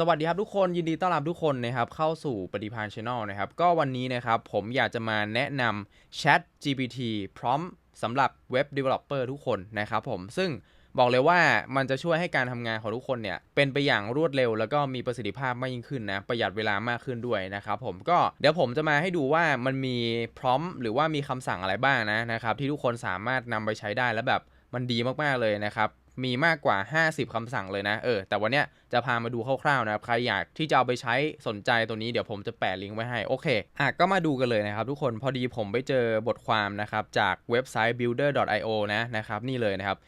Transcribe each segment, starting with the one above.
สวัสดีครับทุกคนยินดีต้อนรับทุกคนนะครับเข้าสู่ปฏิพานช Channel นะครับก็วันนี้นะครับผมอยากจะมาแนะนำ Chat GPT พร้อมสำหรับเว็บ Developer ทุกคนนะครับผมซึ่งบอกเลยว่ามันจะช่วยให้การทำงานของทุกคนเนี่ยเป็นไปอย่างรวดเร็ว แล้วก็มีประสิทธิภาพมากยิ่งขึ้นนะประหยัดเวลามากขึ้นด้วยนะครับผมก็เดี๋ยวผมจะมาให้ดูว่ามันมีพร้อมหรือว่ามีคำสั่งอะไรบ้างนะนะครับที่ทุกคนสามารถนำไปใช้ได้แล้วแบบมันดีมากๆเลยนะครับ มีมากกว่า 50คำสั่งเลยนะ เออ แต่วันเนี้ยจะพามาดูคร่าวๆนะครับ ใครอยากที่จะเอาไปใช้สนใจตัวนี้เดี๋ยวผมจะแปะลิงก์ไว้ให้ โอเค อะ ก็มาดูกันเลยนะครับทุกคน พอดีผมไปเจอบทความนะครับ จากเว็บไซต์ builder.io นะนะครับ นี่เลยนะครับ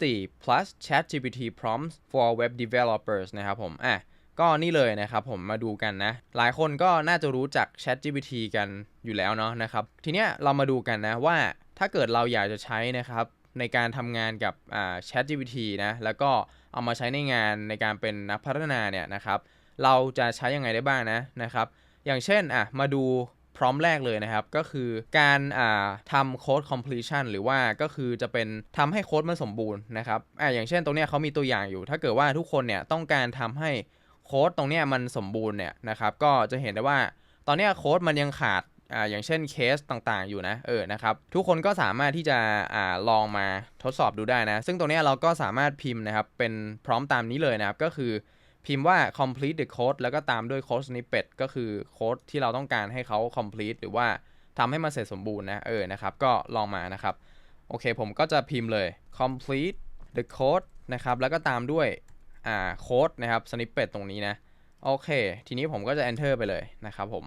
50 plus ChatGPT prompts for web developers นะครับผม อะก็นี่เลยนะครับผมมาดูกันนะ หลายคนก็น่าจะรู้จัก ChatGPT กันอยู่แล้วเนาะนะครับ ทีเนี้ยเรามาดูกันนะว่าถ้าเกิดเราอยากจะใช้นะครับ ในการทำงานกับ Chat GPT นะ แล้วก็เอามาใช้ในงานในการเป็นนักพัฒนาเนี่ยนะครับ เราจะใช้ยังไงได้บ้างนะนะครับ อย่างเช่นอะมาดูพร้อมแรกเลยนะครับ ก็คือการทำโค้ด completion หรือว่าก็คือจะเป็นทำให้โค้ดมันสมบูรณ์นะครับอะอย่างเช่นตรงนี้เขามีตัวอย่างอยู่ ถ้าเกิดว่าทุกคนเนี่ยต้องการทำให้โค้ดตรงนี้มันสมบูรณ์เนี่ยนะครับ ก็จะเห็นได้ว่าตอนนี้โค้ดมันยังขาด อ่าอย่างเช่นเคสต่างๆอยู่นะเออนะครับทุกคนก็สามารถที่จะอ่าลองมาทดสอบดูได้นะ ซึ่งตรงนี้เราก็สามารถพิมพ์นะครับเป็นพร้อมตามนี้เลยนะครับก็คือพิมพ์ว่า complete the code แล้วก็ตามด้วย code snippet ก็คือโค้ดที่เราต้องการให้เขา complete หรือว่าทำให้มันเสร็จสมบูรณ์นะเออนะครับก็ลองมานะครับโอเคผมก็จะพิมพ์เลย complete the code นะครับแล้วก็ตามด้วยอ่าโค้ดนะครับ snippet ตรงนี้นะโอเค ทีนี้ผมก็จะ enter ไปเลยนะครับผม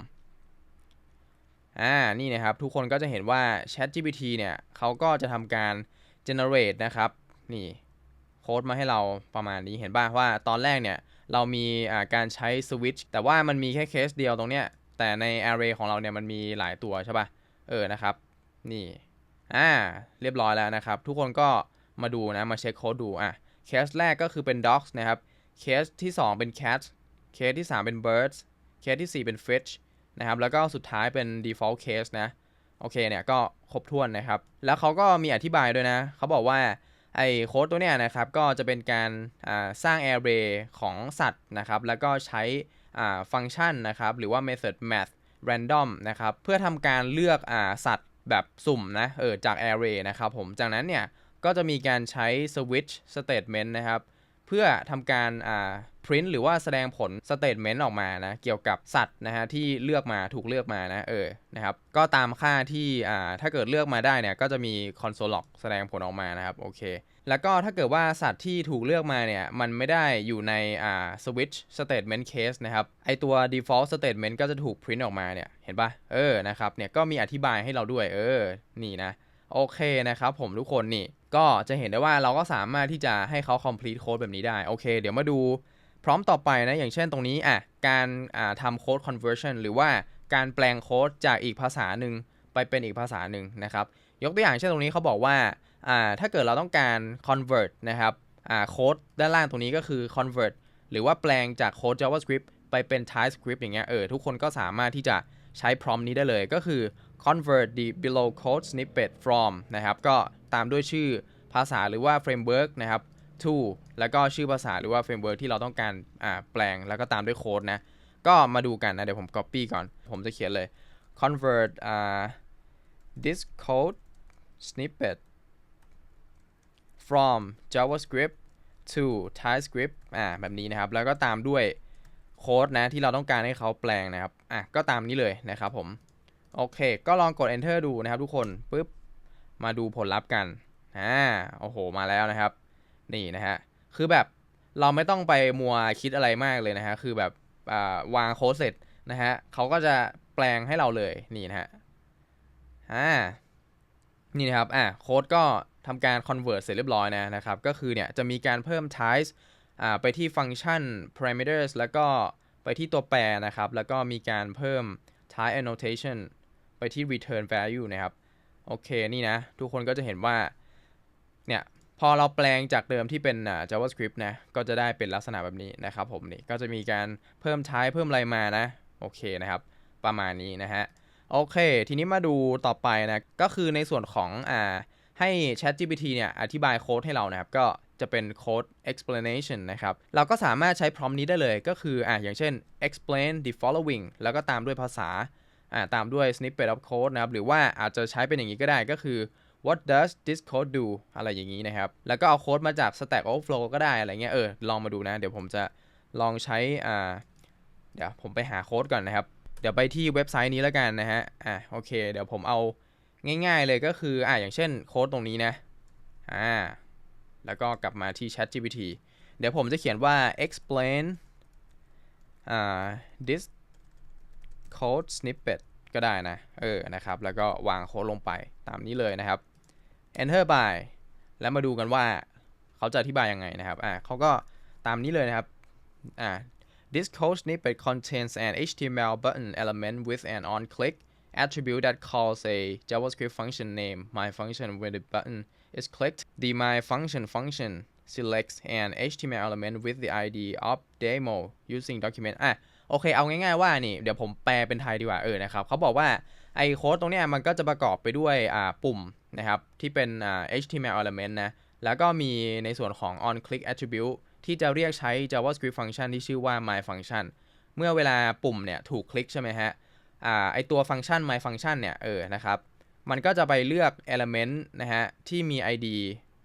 อ่านี่นะครับทุกคนก็จะเห็นว่า Chat GPT เนี่ยเขาก็จะทำการ generate นะครับนี่โค้ดมาให้เราประมาณนี้เห็นป่ะว่าตอนแรกเนี่ยเรามีการใช้ switch แต่ว่ามันมีแค่เคสเดียวตรงเนี้ยแต่ใน array ของเราเนี่ยมันมีหลายตัวใช่ป่ะเออนะครับนี่อ่าเรียบร้อยแล้วนะครับ ทุกคนก็มาดูนะมาเช็คโค้ดดูอะเคสแรกก็คือเป็น dogs นะครับเคสที่ 2 เป็น cat เคสที่ 3 เป็น birds เคสที่ 4 เป็น fish นะครับแล้วก็สุดท้ายเป็น default case นะโอเคเนี่ยก็ครบถ้วนนะครับ แล้วเขาก็มีอธิบายด้วยนะเขาบอกว่าไอ้โค้ดตัวเนี้ยนะครับก็จะเป็นการสร้าง array ของสัตว์นะครับแล้วก็ใช้ฟังก์ชันนะครับหรือว่า method math random นะครับเพื่อทำการเลือกอสัตว์แบบสุ่มนะเออจาก array นะครับผมจากนั้นเนี่ยก็จะมีการใช้ switch statement นะครับ เพื่อทำการอ่า print หรือว่าแสดงผล statement ออกมานะเกี่ยวกับสัตว์นะฮะที่เลือกมาถูกเลือกมานะเออนะครับก็ตามค่าที่อ่าถ้าเกิดเลือกมาได้เนี่ยก็จะมี console log แสดงผลออกมานะครับโอเคแล้วก็ถ้าเกิดว่าสัตว์ที่ถูกเลือกมาเนี่ยมันไม่ได้อยู่ในอ่า switch statement case นะครับไอตัว default statement ก็จะถูก print ออกมาเนี่ยเห็นปะเออนะครับเนี่ยก็มีอธิบายให้เราด้วยเออนี่นะโอเคนะครับผมทุกคนนี่ ก็จะเห็นได้ว่าเราก็สามารถที่จะให้เขา complete code แบบนี้ได้ โอเค เดี๋ยวมาดูพร้อมต่อไปนะ อย่างเช่นตรงนี้อะการอ่าทำ code conversion หรือว่าการแปลงโค้ดจากอีกภาษาหนึ่งไปเป็นอีกภาษาหนึ่งนะครับ ยกตัวอย่างเช่นตรงนี้เขาบอกว่าอ่าถ้าเกิดเราต้องการ convert นะครับอ่าโค้ดด้านล่างตรงนี้ก็คือ convert หรือว่าแปลงจากโค้ด JavaScript ไปเป็น TypeScript อย่างเงี้ยเออทุกคนก็สามารถที่จะใช้ prompt นี้ได้เลยก็คือ convert the below code snippet from นะครับ ก็ตามด้วยชื่อภาษาหรือว่า framework นะครับ to แล้วก็ชื่อภาษาหรือว่า framework ที่เราต้องการแปลงแล้วก็ตามด้วยโค้ดนะ ก็มาดูกันนะ เดี๋ยวผม copy ก่อน ผมจะเขียนเลย convert อ่า this code snippet from JavaScript to TypeScript อ่าแบบนี้นะครับ แล้วก็ตามด้วยโค้ดนะที่เราต้องการให้เขาแปลงนะครับ อะ ก็ตามนี้เลยนะครับผม โอเค ก็ลองกด enter ดูนะครับทุกคนปุ๊บมาดูผลลัพธ์กันอ่าโอ้โห มาแล้วนะครับ นี่นะฮะ คือแบบเราไม่ต้องไปมัวคิดอะไรมากเลยนะฮะ คือแบบวางโค้ดเสร็จนะฮะเขาก็จะแปลงให้เราเลย นี่นะฮะ อ่า นี่นะครับ อ่าโค้ดก็ทำการ convert เสร็จเรียบร้อยนะนะครับ ก็คือเนี่ยจะมีการเพิ่ม types อ่าไปที่ฟังก์ชัน parameters แล้วก็ไปที่ตัวแปรนะครับ แล้วก็มีการเพิ่ม type annotation ไปที่ return value นะครับ โอเคนี่นะ ทุกคนก็จะเห็นว่า เนี่ย พอเราแปลงจากเดิมที่เป็น JavaScript นะ ก็จะได้เป็นลักษณะแบบนี้นะครับผมนี่ ก็จะมีการเพิ่มท้ายเพิ่มอะไรมานะ โอเคนะครับ ประมาณนี้นะฮะ โอเค ทีนี้มาดูต่อไปนะ ก็คือในส่วนของอ่าให้ ChatGPT เนี่ยอธิบายโค้ดให้เรานะครับ ก็จะเป็น code explanation นะครับ เราก็สามารถใช้ prompt นี้ได้เลยก็คืออะอย่างเช่น explain the following แล้วก็ตามด้วยภาษา อ่าตามด้วย snippet of code นะครับ หรือว่าอาจจะใช้เป็นอย่างนี้ก็ได้ก็คือ what does this code do อะไรอย่างนี้นะครับ แล้วก็เอาโค้ดมาจาก stack overflow ก็ได้อะไรเงี้ย เออ ลองมาดูนะ เดี๋ยวผมจะลองใช้ อ่า เดี๋ยวผมไปหาโค้ดก่อนนะครับ เดี๋ยวไปที่เว็บไซต์นี้แล้วกันนะฮะ อะโอเค เดี๋ยวผมเอาง่ายๆเลยก็คือ อะอย่างเช่นโค้ดตรงนี้นะ อ่า แล้วก็กลับมาที่ Chat GPT เดี๋ยวผมจะเขียนว่า explain อ่า this code snippet ก็ได้นะ เออ นะครับ แล้วก็วางโค้ดลงไปตามนี้เลยนะครับ enter by แล้วมาดูกันว่าเขาจะอธิบายยังไงนะครับ อ่าเขาก็ตามนี้เลยนะครับ อ่า this code snippet contains an HTML button element with an on-click attribute that calls a JavaScript function name my function when the button is clicked. The my function function selects an HTML element with the ID of demo using document อะ โอเคเอาง่ายๆว่านี่เดี๋ยวผมแปลเป็นไทยดีกว่าเออนะครับเขาบอกว่าไอ้โค้ดตรงเนี้ยมันก็จะประกอบไปด้วยอ่าปุ่มนะครับที่เป็นอ่า HTML element นะแล้วก็มีในส่วนของ on click attribute ที่จะเรียกใช้ JavaScript function ที่ชื่อว่า my function เมื่อเวลาปุ่มเนี่ยถูกคลิกใช่ไหมฮะอ่าไอตัวฟังก์ชัน my function เนี่ยเออนะครับมันก็จะไปเลือก element นะฮะที่มี ID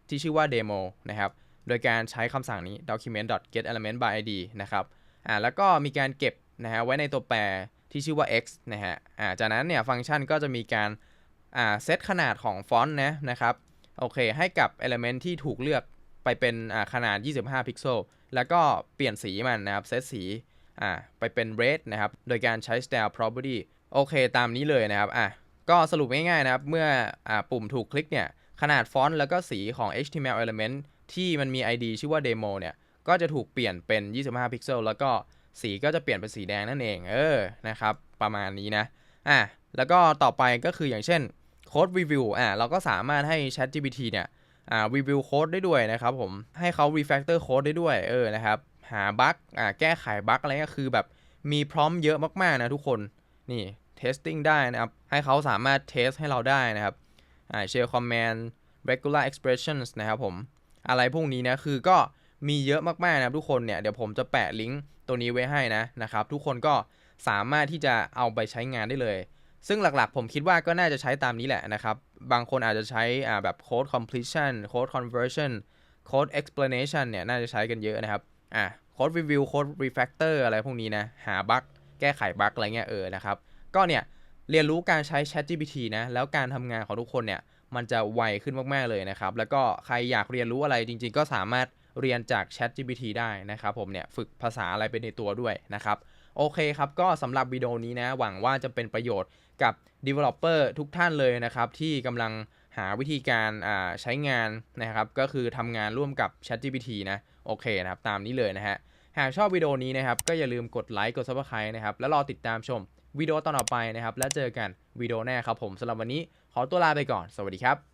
ที่ชื่อว่า demo นะครับโดยการใช้คำสั่งนี้ document get element by id นะครับ อ่าแล้วก็มีการเก็บนะฮะไว้ในตัวแปรที่ชื่อว่า x นะฮะอ่าจากนั้นเนี่ยฟังก์ชันก็จะมีการอ่าเซตขนาดของฟอนต์นะนะครับโอเคให้กับ element ที่ถูกเลือกไปเป็นอ่าขนาด 25 พิกเซลแล้วก็เปลี่ยนสีมันนะครับเซตสีอ่าไปเป็น red นะครับโดยการใช้ style property โอเคตามนี้เลยนะครับอะก็สรุปง่ายๆนะครับ เมื่ออ่าปุ่มถูกคลิกเนี่ย ขนาดฟอนต์แล้วก็สีของ HTML element ที่มันมี ID ชื่อว่า demo เนี่ย ก็จะถูกเปลี่ยนเป็น 25 พิกเซล แล้วก็สีก็จะเปลี่ยนเป็นสีแดงนั่นเอง เออ นะครับ ประมาณนี้นะ อะ แล้วก็ต่อไปก็คืออย่างเช่น code review อะ เราก็สามารถให้ ChatGPT เนี่ย อ่า review code ได้ด้วยนะครับผม ให้เขา refactor code ได้ด้วย เออ นะครับ หาบั๊กอ่า แก้ไขบั๊กอะไรก็คือแบบมีพร้อมเยอะมากๆนะทุกคน นี่ testing ได้นะครับ ให้เขาสามารถ test ให้เราได้นะครับ อ่า share command regular expressions นะครับผม อะไรพวกนี้นะ คือก็ มีเยอะมากๆนะครับทุกคนเนี่ยเดี๋ยวผมจะแปะลิงก์ตัวนี้ไว้ให้นะนะครับทุกคนก็สามารถที่จะเอาไปใช้งานได้เลย ซึ่งหลักๆ ผมคิดว่าก็น่าจะใช้ตามนี้แหละนะครับ บางคนอาจจะใช้อ่าแบบ code completion code conversion code explanation เนี่ยน่าจะใช้กันเยอะนะครับอ่า code review code refactor อะไรพวกนี้นะหาบั๊กแก้ไขบั๊กอะไรเงี้ยเออนะครับก็เนี่ยเรียนรู้การใช้ ChatGPT นะแล้วการทำงานของทุกคนเนี่ยมันจะไวขึ้นมากๆเลยนะครับ แล้วก็ใครอยากเรียนรู้อะไรจริง ๆ ก็สามารถ เรียนจาก ChatGPT ได้นะครับผมเนี่ยฝึกภาษาอะไรไปในตัวด้วยนะครับโอเคครับ ก็สำหรับวิดีโอนี้นะ หวังว่าจะเป็นประโยชน์กับ Developer ทุกท่านเลยนะครับ ที่กำลังหาวิธีการใช้งานนะครับ ก็คือทำงานร่วมกับ ChatGPT นะ โอเคนะครับ ตามนี้เลยนะฮะ หากชอบวิดีโอนี้นะครับ ก็อย่าลืมกดไลค์กด Subscribe นะครับ แล้วรอติดตามชมวิดีโอตอนต่อไปนะครับ แล้วเจอกันวิดีโอแน่ครับผมสำหรับวันนี้ขอตัวลาไปก่อน สวัสดีครับ